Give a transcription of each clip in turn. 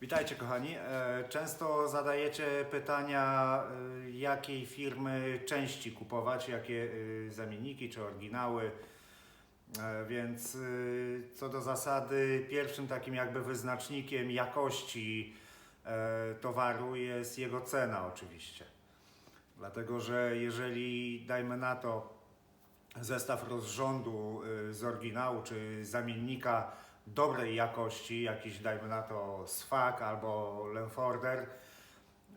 Witajcie kochani. E, Często zadajecie pytania, e, jakiej firmy części kupować, jakie e, zamienniki czy oryginały. Więc co do zasady, pierwszym takim jakby wyznacznikiem jakości towaru jest jego cena oczywiście. Dlatego, że jeżeli dajmy na to zestaw rozrządu z oryginału czy zamiennika dobrej jakości, jakiś dajmy na to Swag albo Lenforder.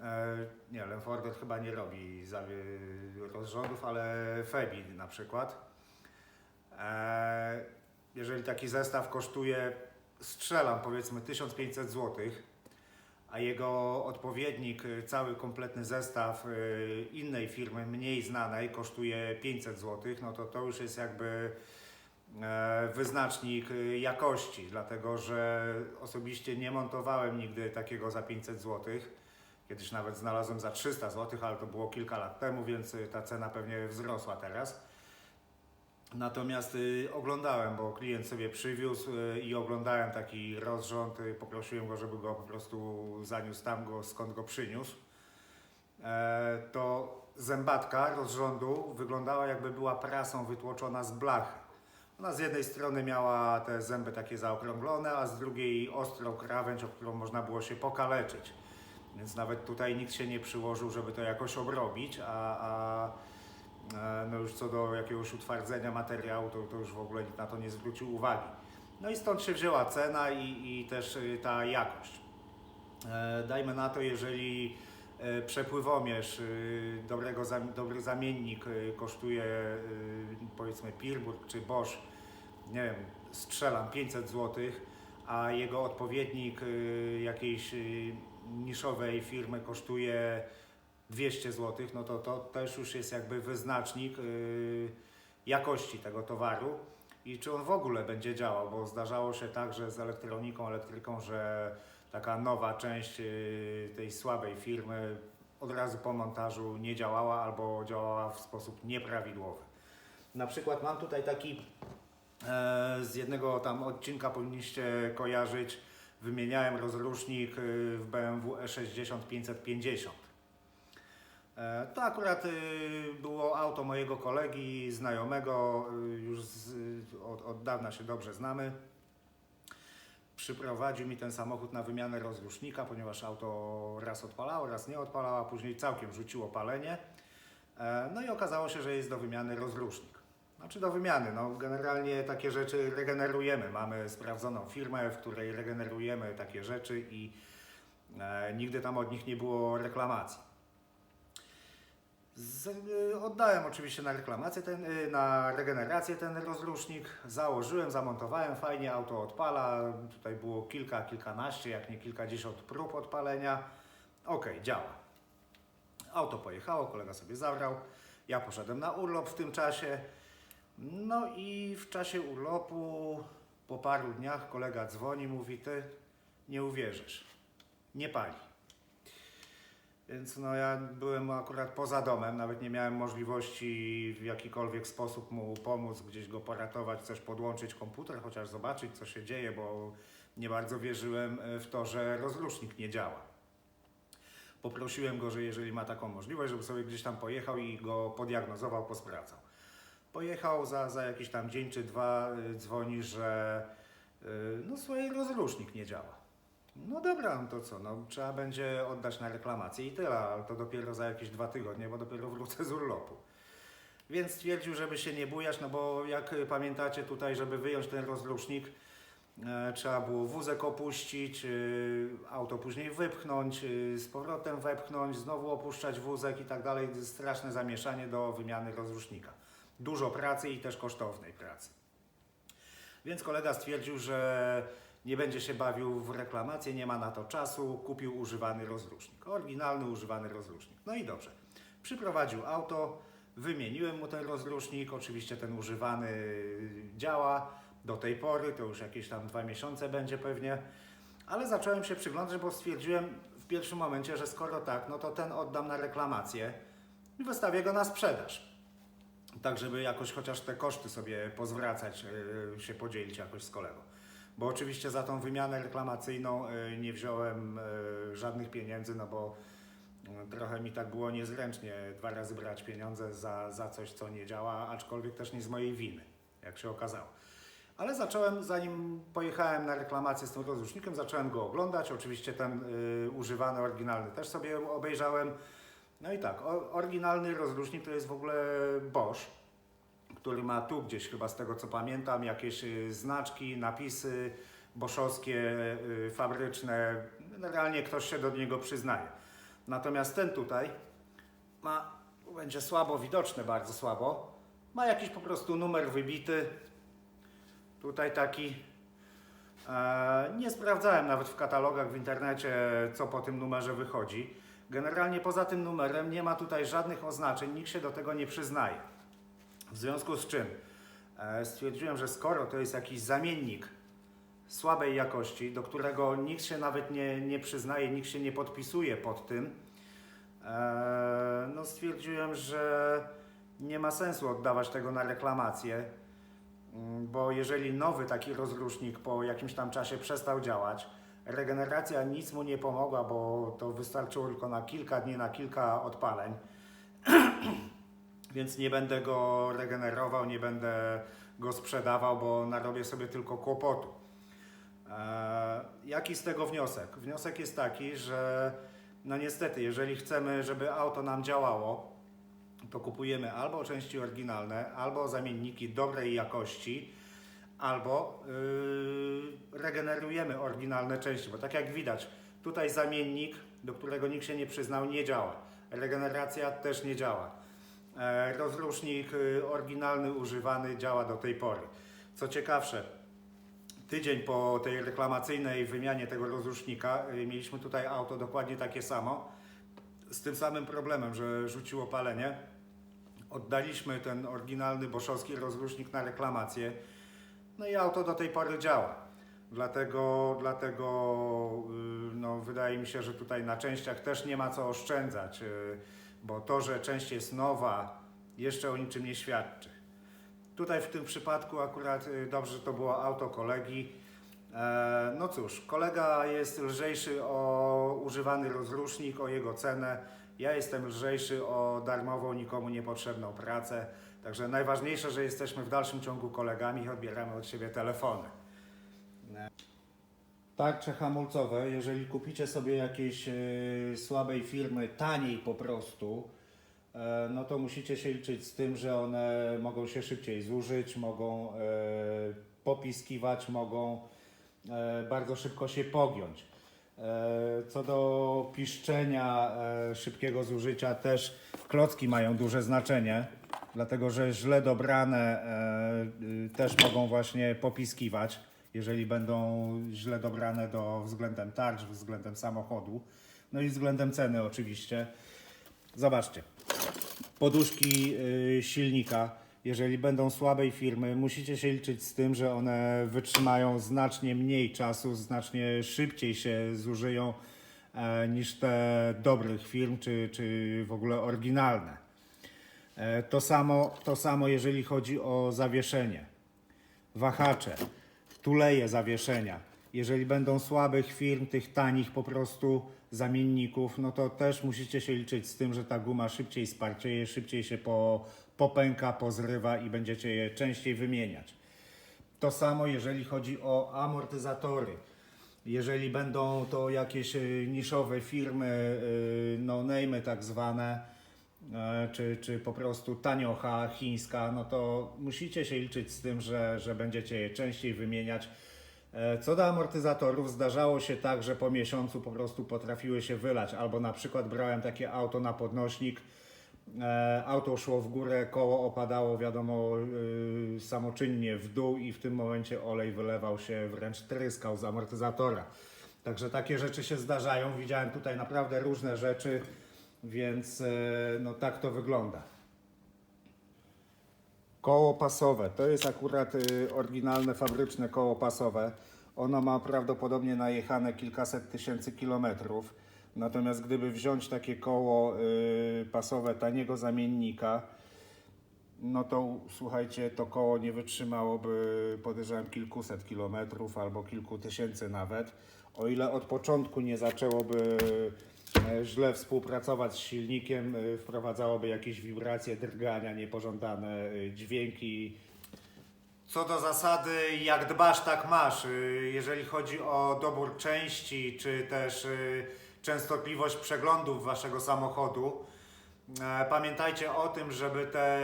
E, Nie, Lenforder chyba nie robi rozrządów, ale Febi na przykład. E, Jeżeli taki zestaw kosztuje, strzelam powiedzmy 1500 zł, a jego odpowiednik, cały kompletny zestaw y, innej firmy, mniej znanej, kosztuje 500 zł, no to to już jest jakby e, wyznacznik y, jakości, dlatego że osobiście nie montowałem nigdy takiego za 500 zł. Kiedyś nawet znalazłem za 300 zł, ale to było kilka lat temu, więc y, ta cena pewnie wzrosła teraz. Natomiast oglądałem, bo klient sobie przywiózł i oglądałem taki rozrząd. Poprosiłem go, żeby go po prostu zaniósł tam, go, skąd go przyniósł. E, to zębatka rozrządu wyglądała jakby była prasą wytłoczona z blachy. Ona z jednej strony miała te zęby takie zaokrąglone, a z drugiej ostrą krawędź, o którą można było się pokaleczyć. Więc nawet tutaj nikt się nie przyłożył, żeby to jakoś obrobić, a, a E, no już co do jakiegoś utwardzenia materiału, to, to już w ogóle nikt na to nie zwrócił uwagi. No i stąd się wzięła cena i, i też y, ta jakość. E, Dajmy na to, jeżeli e, przepływomierz, y, dobrego, dobry zamiennik y, kosztuje powiedzmy Pirburg czy Bosch, nie wiem, strzelam 500 zł, a jego odpowiednik y, jakiejś y, niszowej firmy kosztuje 200 zł, no to to też już jest jakby wyznacznik yy, jakości tego towaru i czy on w ogóle będzie działał, bo zdarzało się tak, że z elektroniką, elektryką, że taka nowa część tej słabej firmy od razu po montażu nie działała albo działała w sposób nieprawidłowy. Na przykład mam tutaj taki z jednego tam odcinka powinniście kojarzyć, wymieniałem rozrusznik yy, w BMW E60 550. E, To akurat y, było auto mojego kolegi, znajomego, już z, od, od dawna się dobrze znamy. Przyprowadził mi ten samochód na wymianę rozrusznika, ponieważ auto raz odpalało, raz nie odpalało, a później całkiem rzuciło palenie. E, No i okazało się, że jest do wymiany rozrusznik. Znaczy do wymiany, no generalnie takie rzeczy regenerujemy. Mamy sprawdzoną firmę, w której regenerujemy takie rzeczy i e, nigdy tam od nich nie było reklamacji. Z, y, oddałem oczywiście na reklamację, ten, y, na regenerację ten rozrusznik, założyłem, zamontowałem, fajnie auto odpala, tutaj było kilka, kilkanaście, jak nie kilkadziesiąt prób odpalenia. Ok, działa. Auto pojechało, kolega sobie zabrał, ja poszedłem na urlop w tym czasie. No i w czasie urlopu, po paru dniach kolega dzwoni, mówi, ty nie uwierzysz, nie pali. Więc no ja byłem akurat poza domem, nawet nie miałem możliwości w jakikolwiek sposób mu pomóc, gdzieś go poratować, coś podłączyć komputer, chociaż zobaczyć co się dzieje, bo nie bardzo wierzyłem e, w to, że rozrusznik nie działa. Poprosiłem go, że jeżeli ma taką możliwość, żeby sobie gdzieś tam pojechał i go podiagnozował, posprawdzał. Pojechał za, za jakiś tam dzień czy dwa, y, dzwoni, że y, no słuchaj, rozrusznik nie działa. No dobra, no to co, no trzeba będzie oddać na reklamację i tyle, ale to dopiero za jakieś dwa tygodnie, bo dopiero wrócę z urlopu. Więc stwierdził, żeby się nie bujać, no bo jak pamiętacie tutaj, żeby wyjąć ten rozrusznik, e, trzeba było wózek opuścić, y, auto później wypchnąć, y, z powrotem wepchnąć, znowu opuszczać wózek i tak dalej. Straszne zamieszanie do wymiany rozrusznika. Dużo pracy i też kosztownej pracy. Więc kolega stwierdził, że nie będzie się bawił w reklamację, nie ma na to czasu, kupił używany rozrusznik. Oryginalny używany rozrusznik. No i dobrze. Przyprowadził auto, wymieniłem mu ten rozrusznik, oczywiście ten używany działa do tej pory, to już jakieś tam dwa miesiące będzie pewnie, ale zacząłem się przyglądać, bo stwierdziłem w pierwszym momencie, że skoro tak, no to ten oddam na reklamację i wystawię go na sprzedaż tak żeby jakoś chociaż te koszty sobie pozwracać, yy, się podzielić jakoś z kolegą. bo oczywiście za tą wymianę reklamacyjną y, nie wziąłem y, żadnych pieniędzy, no bo trochę mi tak było niezręcznie dwa razy brać pieniądze za, za coś, co nie działa, aczkolwiek też nie z mojej winy, jak się okazało. Ale zacząłem, zanim pojechałem na reklamację z tym rozrusznikiem, zacząłem go oglądać. Oczywiście ten y, używany, oryginalny też sobie obejrzałem. No i tak, o, oryginalny rozrusznik to jest w ogóle Bosch, który ma tu gdzieś chyba z tego co pamiętam jakieś y, znaczki, napisy boszowskie, y, fabryczne. Generalnie ktoś się do niego przyznaje. Natomiast ten tutaj ma, będzie słabo widoczny, bardzo słabo. Ma jakiś po prostu numer wybity. Tutaj taki. E, nie sprawdzałem nawet w katalogach w internecie, co po tym numerze wychodzi. Generalnie poza tym numerem nie ma tutaj żadnych oznaczeń, nikt się do tego nie przyznaje. W związku z czym e, stwierdziłem, że skoro to jest jakiś zamiennik słabej jakości, do którego nikt się nawet nie, nie przyznaje, nikt się nie podpisuje pod tym, e, no stwierdziłem, że nie ma sensu oddawać tego na reklamację, Mm, bo jeżeli nowy taki rozrusznik po jakimś tam czasie przestał działać, regeneracja nic mu nie pomogła, bo to wystarczyło tylko na kilka dni, na kilka odpaleń, więc nie będę go regenerował, nie będę go sprzedawał, bo narobię sobie tylko kłopotu. Eee, jaki z tego wniosek? Wniosek jest taki, że no niestety, jeżeli chcemy, żeby auto nam działało, to kupujemy albo części oryginalne, albo zamienniki dobrej jakości, albo yy, regenerujemy oryginalne części, bo tak jak widać, tutaj zamiennik, do którego nikt się nie przyznał, nie działa. Regeneracja też nie działa. E, rozrusznik y, oryginalny, używany działa do tej pory. Co ciekawsze, tydzień po tej reklamacyjnej wymianie tego rozrusznika y, mieliśmy tutaj auto dokładnie takie samo, z tym samym problemem, że rzuciło palenie. Oddaliśmy ten oryginalny boszowski rozrusznik na reklamację. No i auto do tej pory działa. Dlatego, dlatego yy, no, wydaje mi się, że tutaj na częściach też nie ma co oszczędzać, yy, bo to, że część jest nowa, jeszcze o niczym nie świadczy. Tutaj w tym przypadku akurat yy, dobrze, to było auto kolegi. E, No cóż, kolega jest lżejszy o używany rozrusznik, o jego cenę. Ja jestem lżejszy o darmową, nikomu niepotrzebną pracę. Także najważniejsze, że jesteśmy w dalszym ciągu kolegami i odbieramy od siebie telefony. Tarcze hamulcowe, jeżeli kupicie sobie jakieś e, słabej firmy, taniej po prostu, e, no to musicie się liczyć z tym, że one mogą się szybciej zużyć, mogą e, popiskiwać, mogą bardzo szybko się pogiąć. Co do piszczenia, szybkiego zużycia, też klocki mają duże znaczenie, dlatego że źle dobrane y, też mogą właśnie popiskiwać, jeżeli będą źle dobrane do względem tarcz, względem samochodu, no i względem ceny oczywiście. Zobaczcie, poduszki y, silnika, jeżeli będą słabej firmy, musicie się liczyć z tym, że one wytrzymają znacznie mniej czasu, znacznie szybciej się zużyją e, niż te dobrych firm, czy, czy w ogóle oryginalne. E, to, samo, to samo jeżeli chodzi o zawieszenie. Wahacze, tuleje zawieszenia. Jeżeli będą słabych firm, tych tanich po prostu zamienników, no to też musicie się liczyć z tym, że ta guma szybciej sparcieje, szybciej się po, popęka, pozrywa i będziecie je częściej wymieniać. To samo jeżeli chodzi o amortyzatory. Jeżeli będą to jakieś y, niszowe firmy, y, no name tak zwane, e, czy, czy po prostu taniocha chińska, no to musicie się liczyć z tym, że, że będziecie je częściej wymieniać. E, Co do amortyzatorów, zdarzało się tak, że po miesiącu po prostu potrafiły się wylać, albo na przykład brałem takie auto na podnośnik, e, auto szło w górę, koło opadało, wiadomo, samoczynnie w dół i w tym momencie olej wylewał się, wręcz tryskał z amortyzatora. Także takie rzeczy się zdarzają. Widziałem tutaj naprawdę różne rzeczy, więc e, no tak to wygląda. Koło pasowe to jest akurat y, oryginalne fabryczne koło pasowe. Ono ma prawdopodobnie najechane kilkaset tysięcy kilometrów. Natomiast gdyby wziąć takie koło y, pasowe taniego zamiennika, no to słuchajcie, to koło nie wytrzymałoby podejrzewam kilkuset kilometrów albo kilku tysięcy nawet. O ile od początku nie zaczęłoby źle współpracować z silnikiem, e, wprowadzałoby jakieś wibracje, drgania, niepożądane e, dźwięki. Co do zasady, jak dbasz, tak masz. Jeżeli chodzi o dobór części, czy też częstotliwość przeglądów waszego samochodu, e, pamiętajcie o tym, żeby te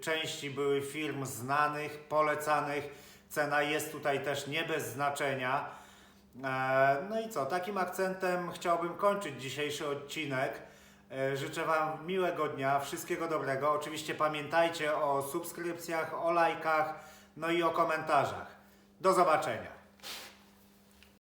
części były firm znanych, polecanych. Cena jest tutaj też nie bez znaczenia. E, No i co, takim akcentem chciałbym kończyć dzisiejszy odcinek. E, Życzę Wam miłego dnia, wszystkiego dobrego. Oczywiście pamiętajcie o subskrypcjach, o lajkach, no i o komentarzach. Do zobaczenia.